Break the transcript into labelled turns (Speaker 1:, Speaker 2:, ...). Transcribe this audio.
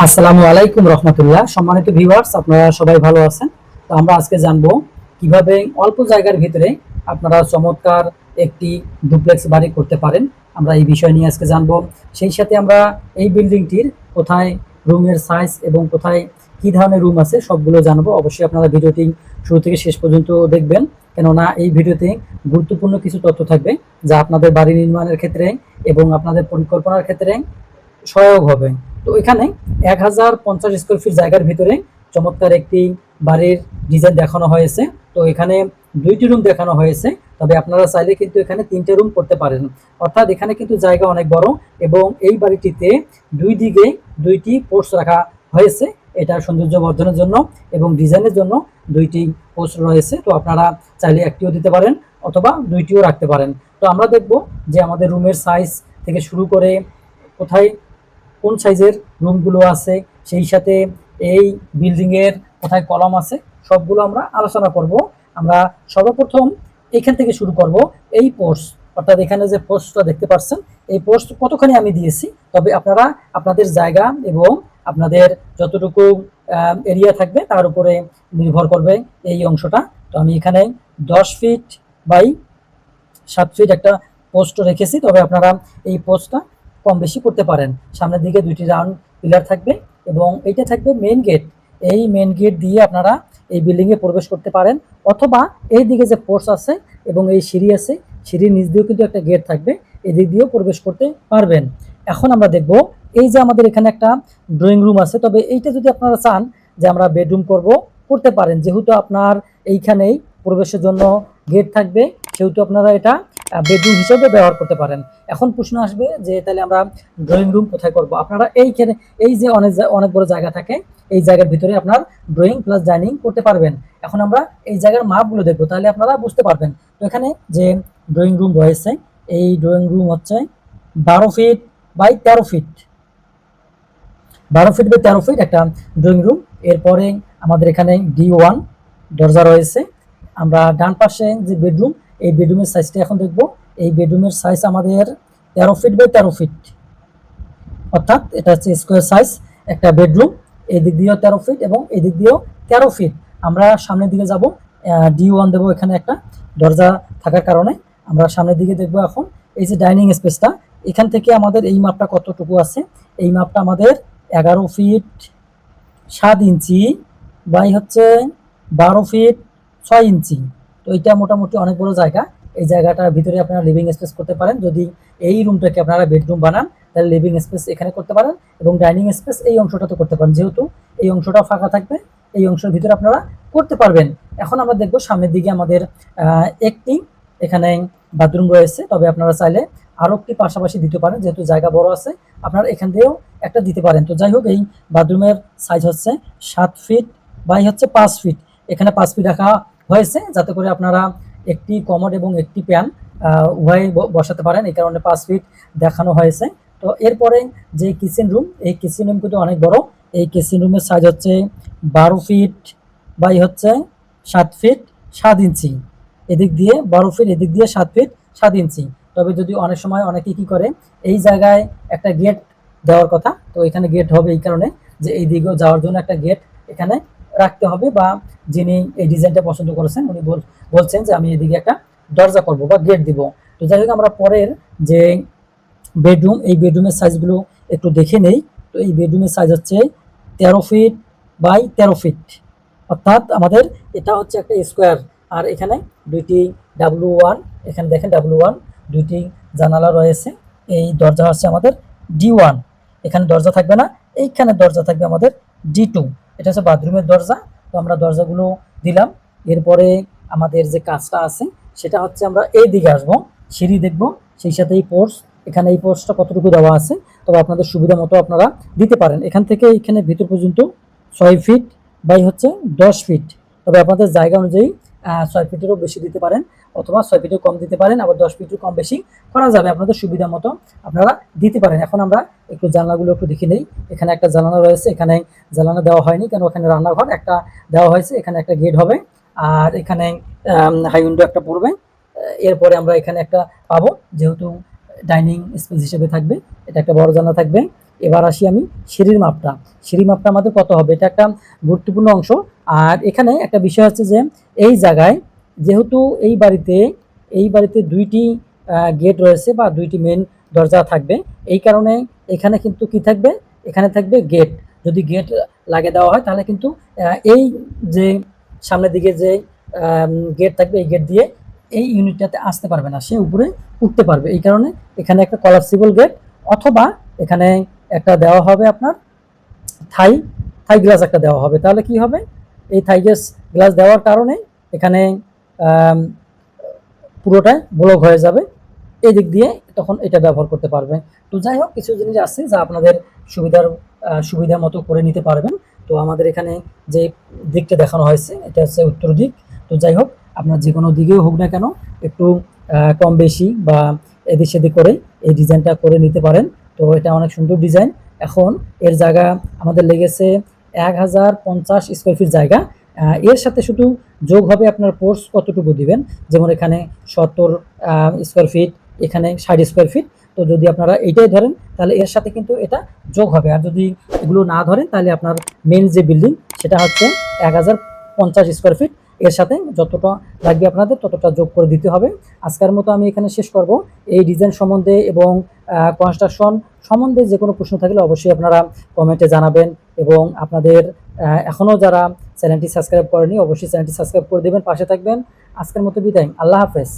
Speaker 1: আসসালামু আলাইকুম রহমতুল্লাহ। সম্মানিত ভিউয়ার্স আপনারা সবাই ভালো আছেন? তো আমরা আজকে জানব কীভাবে অল্প জায়গার ভিতরে আপনারা চমৎকার একটি ডুপ্লেক্স বাড়ি করতে পারেন। আমরা এই বিষয় নিয়ে আজকে জানব। সেই সাথে আমরা এই বিল্ডিংটির কোথায় রুমের সাইজ এবং কোথায় কি ধরনের রুম আছে সবগুলো জানব। অবশ্যই আপনারা ভিডিওটি শুরু থেকে শেষ পর্যন্ত দেখবেন। কেননা এই ভিডিওতে গুরুত্বপূর্ণ কিছু তথ্য থাকবে যা আপনাদের বাড়ি নির্মাণের ক্ষেত্রে এবং আপনাদের পরিকল্পনার ক্ষেত্রে সহায়ক হবে। তো এখানে এক হাজার পঞ্চাশ স্কোয়ার ফিট জায়গার ভিতরে চমৎকার একটি বাড়ির ডিজাইন দেখানো হয়েছে। তো এখানে দুইটি রুম দেখানো হয়েছে। তবে আপনারা চাইলে কিন্তু এখানে তিনটে রুম করতে পারেন। অর্থাৎ এখানে কিন্তু জায়গা অনেক বড় এবং এই বাড়িটিতে দুই দিকে দুইটি পোস্ট রাখা হয়েছে। এটা সৌন্দর্য বর্ধনের জন্য এবং ডিজাইনের জন্য দুইটি পোস্ট রয়েছে। তো আপনারা চাইলে একটিও দিতে পারেন অথবা দুইটিও রাখতে পারেন। তো আমরা দেখব যে আমাদের রুমের সাইজ থেকে শুরু করে কোথায় কোন সাইজের রুমগুলো আছে, সেই সাথে এই বিল্ডিংয়ের কোথায় কলম আছে, সবগুলো আমরা আলোচনা করব। আমরা সর্বপ্রথম এখান থেকে শুরু করব, এই পোস্ট, অর্থাৎ এখানে যে পোস্টটা দেখতে পাচ্ছেন, এই পোস্ট কতখানি আমি দিয়েছি, তবে আপনারা আপনাদের জায়গা এবং আপনাদের যতটুকু এরিয়া থাকবে তার উপরে নির্ভর করবে এই অংশটা। তো আমি এখানে দশ ফিট বাই সাত ফিট একটা পোস্ট রেখেছি, তবে আপনারা এই পোস্টটা কম বেশি করতে পারেন। সামনের দিকে দুইটি রাউন্ড পিলার থাকবে এবং এইটা থাকবে মেন গেট এই মেন গেট দিয়ে আপনারা এই বিল্ডিংয়ে প্রবেশ করতে পারেন অথবা এই দিকে যে পোস্ট আছে এবং এই সিঁড়ি আছে, সিঁড়ির নিচ দিয়েও কিন্তু একটা গেট থাকবে, এদিক দিয়েও প্রবেশ করতে পারবেন। এখন আমরা দেখব এই যে আমাদের এখানে একটা ড্রয়িং রুম আছে, তবে এইটা যদি আপনারা চান যে আমরা বেডরুম করব, করতে পারেন। যেহেতু আপনার এইখানেই প্রবেশের জন্য গেট থাকবে, সেহেতু আপনারা এটা বেডরুম হিসেবে ব্যবহার করতে পারেন। এখন প্রশ্ন আসবে যে তাহলে আমরা ড্রয়িং রুম কোথায় করব? আপনারা এইখানে এই যে অনেক অনেক বড় জায়গা থাকে, এই জায়গার ভিতরে আপনার ড্রয়িং প্লাস ডাইনিং করতে পারবেন। এখন আমরা এই জায়গার মাপগুলো দেখব, তাহলে আপনারা বুঝতে পারবেন। তো এখানে যে ড্রয়িং রুম রয়েছে, এই ড্রয়িং রুম হচ্ছে বারো ফিট বাই তেরো ফিট বারো ফিট বাই তেরো ফিট একটা ড্রয়িং রুম এরপরে আমাদের এখানে ডি ওয়ান দরজা রয়েছে। আমরা ডান পাশে যে বেডরুম এই বেডরুমের সাইজটা এখন দেখব। এই বেডরুমের সাইজ আমাদের তেরো ফিট বাই তেরো ফিট অর্থাৎ এটা হচ্ছে স্কোয়ার সাইজ একটা বেডরুম এদিক দিয়েও তেরো ফিট এবং এদিক দিয়েও তেরো ফিট আমরা সামনের দিকে যাব ডি ওয়ান দেবো এখানে একটা দরজা থাকার কারণে। আমরা সামনের দিকে দেখব এখন, এই যে ডাইনিং স্পেসটা এখান থেকে আমাদের এই মাপটা কতটুকু আছে? এই মাপটা আমাদের এগারো ফিট সাত ইঞ্চি বাই হচ্ছে বারো ফিট ছয় ইঞ্চি। তো এটা মোটামুটি অনেক বড় জায়গা। এই জায়গাটার ভিতরে আপনারা লিভিং স্পেস করতে পারেন। যদি এই রুমটাকে আপনারা বেডরুম বানান, তাহলে লিভিং স্পেস এখানে করতে পারেন এবং ডাইনিং স্পেস এই অংশটাতে করতে পারেন। যেহেতু এই অংশটা ফাঁকা থাকবে, এই অংশের ভিতরে আপনারা করতে পারবেন। এখন আমরা দেখব সামনের দিকে আমাদের একটি, এখানে বাথরুম রয়েছে। তবে আপনারা চাইলে আরও একটি পাশাপাশি দিতে পারেন। যেহেতু জায়গা বড় আছে, আপনারা এখান দিয়েও একটা দিতে পারেন। তো যাই হোক, এই বাথরুমের সাইজ হচ্ছে সাত ফিট বাই হচ্ছে পাঁচ ফিট এখানে পাঁচ ফিট রাখা হয়েছে, যাতে করে আপনারা একটি কমোড এবং একটি প্যান উভয় বসাতে পারেন। এই কারণে পাঁচ ফিট দেখানো হয়েছে। তো এরপরে যে কিচেন রুম এই কিচেন রুম কিন্তু অনেক বড়। এই কিচেন রুমের সাইজ হচ্ছে বারো ফিট বাই হচ্ছে সাত ফিট সাত ইঞ্চি। এদিক দিয়ে বারো ফিট এদিক দিয়ে সাত ফিট সাত ইঞ্চি। তবে যদি অনেক সময় অনেকে কি করে, এই জায়গায় একটা গেট দেওয়ার কথা, তো এখানে গেট হবে এই কারণে যে এই দিকেও যাওয়ার জন্য একটা গেট এখানে রাখতে হবে বা যিনি এই ডিজাইনটা পছন্দ করেছেন, উনি বলছেন যে আমি এদিকে একটা দরজা করব বা গেট দিব। তো যাই হোক, আমরা পরের যে বেডরুম এই বেডরুমের সাইজগুলো একটু দেখে নেই। তো এই বেডরুমের সাইজ হচ্ছে তেরো ফিট বাই তেরো ফিট অর্থাৎ আমাদের এটা হচ্ছে একটা স্কোয়ার আর এখানে দুইটি ডাব্লু ওয়ান এখানে দেখেন ডাব্লু ওয়ান দুইটি জানালা রয়েছে। এই দরজা হচ্ছে আমাদের ডি ওয়ান এখানে দরজা থাকবে না, এইখানে দরজা থাকবে আমাদের ডি টু এটা হচ্ছে বাথরুমের দরজা। তো আমরা দরজাগুলো দিলাম। এরপরে আমাদের যে কাজটা আছে, সেটা হচ্ছে আমরা এই দিকে আসব। সিঁড়ি দেখব, সেই সাথে এই পোর্স এখানে এই পোর্সটা কতটুকু দেওয়া আছে, তবে আপনাদের সুবিধা মতো আপনারা দিতে পারেন। এখান থেকে এখানে ভিতর পর্যন্ত ছয় ফিট বাই হচ্ছে দশ ফিট। তবে আপনাদের জায়গা অনুযায়ী ছয় ফিটেরও বেশি দিতে পারেন অথবা ছয় ফিটের কম দিতে পারেন, আবার দশ ফিটের কম বেশি করা যাবে আপনাদের সুবিধা মতো। আপনারা দিতে পারেন। এখন আমরা একটু জানলাগুলো একটু দেখে নেই। এখানে একটা জানালা রয়েছে, এখানে জানালা দেওয়া হয়নি কেন? ওখানে রান্নাঘর একটা দেওয়া হয়েছে, এখানে একটা গেট হবে। আর এখানে হাই উইন্ডো একটা পড়বে। এরপরে আমরা এখানে একটা পাবো, যেহেতু ডাইনিং স্পেস হিসেবে থাকবে, এটা একটা বড় জানলা থাকবে। এবার আসি আমি সিঁড়ির মাপটা। সিঁড়ি মাপটা আমাদের কত হবে? এটা একটা গুরুত্বপূর্ণ অংশ। আর এখানে একটা বিষয় হচ্ছে যে, এই জায়গায় যেহেতু এই বাড়িতে এই বাড়িতে দুইটি গেট রয়েছে বা দুইটি মেন দরজা থাকবে, এই কারণে এখানে কিন্তু কি থাকবে? এখানে থাকবে গেট যদি গেট লাগিয়ে দেওয়া হয়, তাহলে কিন্তু এই যে সামনের দিকে যে গেট থাকবে, এই গেট দিয়ে এই ইউনিটটাতে আসতে পারবে না, সে উপরে উঠতে পারবে। এই কারণে এখানে একটা কলাপসিবল গেট অথবা এখানে একটা দেওয়া হবে আপনার থাই থাই গ্লাস একটা দেওয়া হবে। তাহলে কি হবে? এই থাই গ্লাস দেওয়ার কারণে এখানে পুরোটাই ব্লক হয়ে যাবে। এই দিক দিয়ে তখন এটা ব্যবহার করতে পারবেন তো যাই হোক, কিছু জিনিস আছে যা আপনাদের সুবিধার সুবিধা মতো করে নিতে পারবেন। তো আমাদের এখানে যে দিকটা দেখানো হয়েছে, এটা হচ্ছে উত্তর দিক। তো যাই হোক, আপনার যে কোনো দিকেও হোক না কেন, একটু কম বেশি বা এদিক সেদিক করে এই ডিজাইনটা করে নিতে পারেন। তো এটা অনেক সুন্দর ডিজাইন। এখন এর জায়গা আমাদের লেগেছে এক হাজার পঞ্চাশ স্কোয়ার ফিট জায়গা। এর সাথে শুধু যোগ হবে আপনার পোর্স কতটুকু দিবেন? যেমন এখানে সত্তর স্কোয়ার ফিট এখানে ষাট স্কোয়ার ফিট তো যদি আপনারা এইটাই ধরেন, তাহলে এর সাথে কিন্তু এটা যোগ হবে। আর যদি এগুলো না ধরেন, তাহলে আপনার মেন যে বিল্ডিং সেটা হচ্ছে এক হাজার পঞ্চাশ স্কোয়ার ফিট এর সাথে যতটা লাগবে আপনাদের ততটা যোগ করে দিতে হবে। আজকের মতো আমি এখানে শেষ করব। এই ডিজাইন সম্বন্ধে এবং কনস্ট্রাকশন সম্বন্ধে যে কোনো প্রশ্ন থাকলে অবশ্যই আপনারা কমেন্টে জানাবেন এবং আপনাদের এখনও যারা চ্যানেলটি সাবস্ক্রাইব করেনি অবশ্যই চ্যানেলটি সাবস্ক্রাইব করে দেবেন, পাশে থাকবেন। আজকের মতো বিদায়। আল্লাহ হাফেজ।